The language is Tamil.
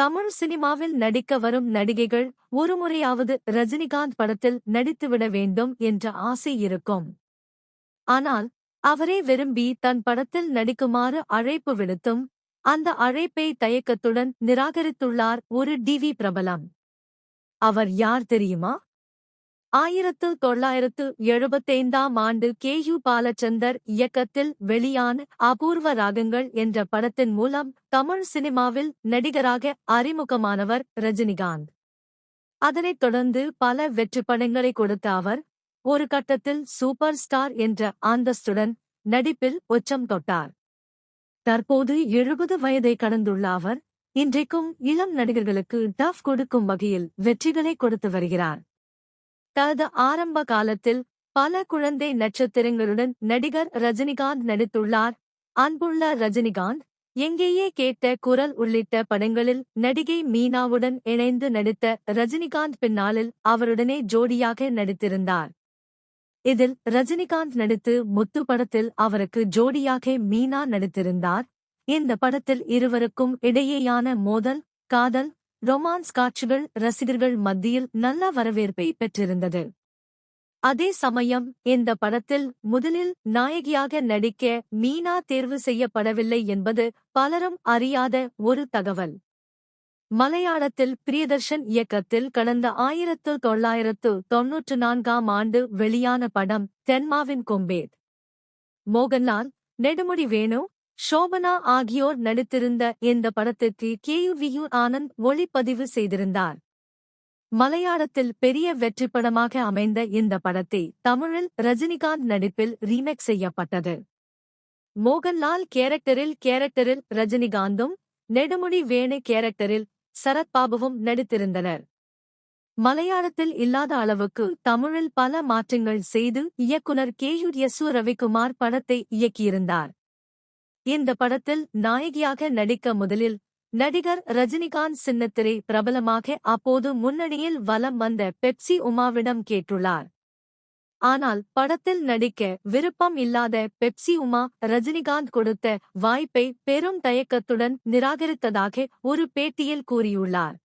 தமிழ் சினிமாவில் நடிக்க வரும் நடிகைகள் ஒருமுறையாவது ரஜினிகாந்த் படத்தில் நடித்துவிட வேண்டும் என்ற ஆசை இருக்கும். ஆனால் அவரே விரும்பி தன் படத்தில் நடிக்குமாறு அழைப்பு விடுத்தும் அந்த அழைப்பை தயக்கத்துடன் நிராகரித்துள்ளார் ஒரு டிவி பிரபலம். அவர் யார் தெரியுமா? ஆயிரத்து தொள்ளாயிரத்து எழுபத்தைந்தாம் ஆண்டு கே. யு. பாலச்சந்தர் இயக்கத்தில் வெளியான அபூர்வ ராகங்கள் என்ற படத்தின் மூலம் தமிழ் சினிமாவில் நடிகராக அறிமுகமானவர் ரஜினிகாந்த். அதனைத் தொடர்ந்து பல வெற்றி படங்களை கொடுத்த அவர் ஒரு கட்டத்தில் சூப்பர் ஸ்டார் என்ற அந்தஸ்துடன் நடிப்பில் உச்சம் தொட்டார். தற்போது எழுபது வயதை கடந்துள்ள அவர் இன்றைக்கும் இளம் நடிகர்களுக்கு டஃப் கொடுக்கும் வகையில் வெற்றிகளை கொடுத்து வருகிறார். தனது ஆரம்ப காலத்தில் பல குழந்தை நட்சத்திரங்களுடன் நடிகர் ரஜினிகாந்த் நடித்துள்ளார். அன்புள்ள ரஜினிகாந்த் எங்கேயே கேட்ட குரல் உள்ளிட்ட படங்களில் நடிகை மீனாவுடன் இணைந்து நடித்த ரஜினிகாந்த் பின்னாளில் அவருடனே ஜோடியாக நடித்திருந்தார். இதில் ரஜினிகாந்த் நடித்து முத்து படத்தில் அவருக்கு ஜோடியாக மீனா நடித்திருந்தார். இந்த படத்தில் இருவருக்கும் இடையேயான மோதல் காதல் ரொமான்ஸ் காட்சிகள் ரசிகர்கள் மத்தியில் நல்ல வரவேற்பை பெற்றிருந்தது. அதே சமயம் இந்த படத்தில் முதலில் நாயகியாக நடிக்க மீனா தேர்வு செய்யப்படவில்லை என்பது பலரும் அறியாத ஒரு தகவல். மலையாளத்தில் பிரியதர்ஷன் இயக்கத்தில் கடந்த ஆயிரத்து தொள்ளாயிரத்து தொன்னூற்று நான்காம் ஆண்டு வெளியான படம் தென்மாவின் கொம்பேத். மோகன்லால் நெடுமுடி வேணு ஷோபனா ஆகியோர் நடித்திருந்த இந்த படத்திற்கு கேயுவியு ஆனந்த் ஒளிப்பதிவு செய்திருந்தார். மலையாளத்தில் பெரிய வெற்றி படமாக அமைந்த இந்த படத்தை தமிழில் ரஜினிகாந்த் நடிப்பில் ரீமேக் செய்யப்பட்டது. மோகன்லால் கேரக்டரில் கேரக்டரில் ரஜினிகாந்தும் நெடுமுடி வேணு கேரக்டரில் சரத்பாபுவும் நடித்திருந்தனர். மலையாளத்தில் இல்லாத அளவுக்கு தமிழில் பல மாற்றங்கள் செய்து இயக்குனர் கே. எஸ். ரவிக்குமார் படத்தை இயக்கியிருந்தார். இந்த படத்தில் நாயகியாக நடிக்க முதலில் நடிகர் ரஜினிகாந்த் சின்னத்திரை பிரபலமாக அப்போது முன்னணியில் வலம் வந்த பெப்சி உமாவிடம் கேட்டுள்ளார். ஆனால் படத்தில் நடிக்க விருப்பம் இல்லாத பெப்சி உமா ரஜினிகாந்த் கொடுத்த வாய்ப்பை பெரும் தயக்கத்துடன் நிராகரித்ததாக ஒரு பேட்டியில் கூறியுள்ளார்.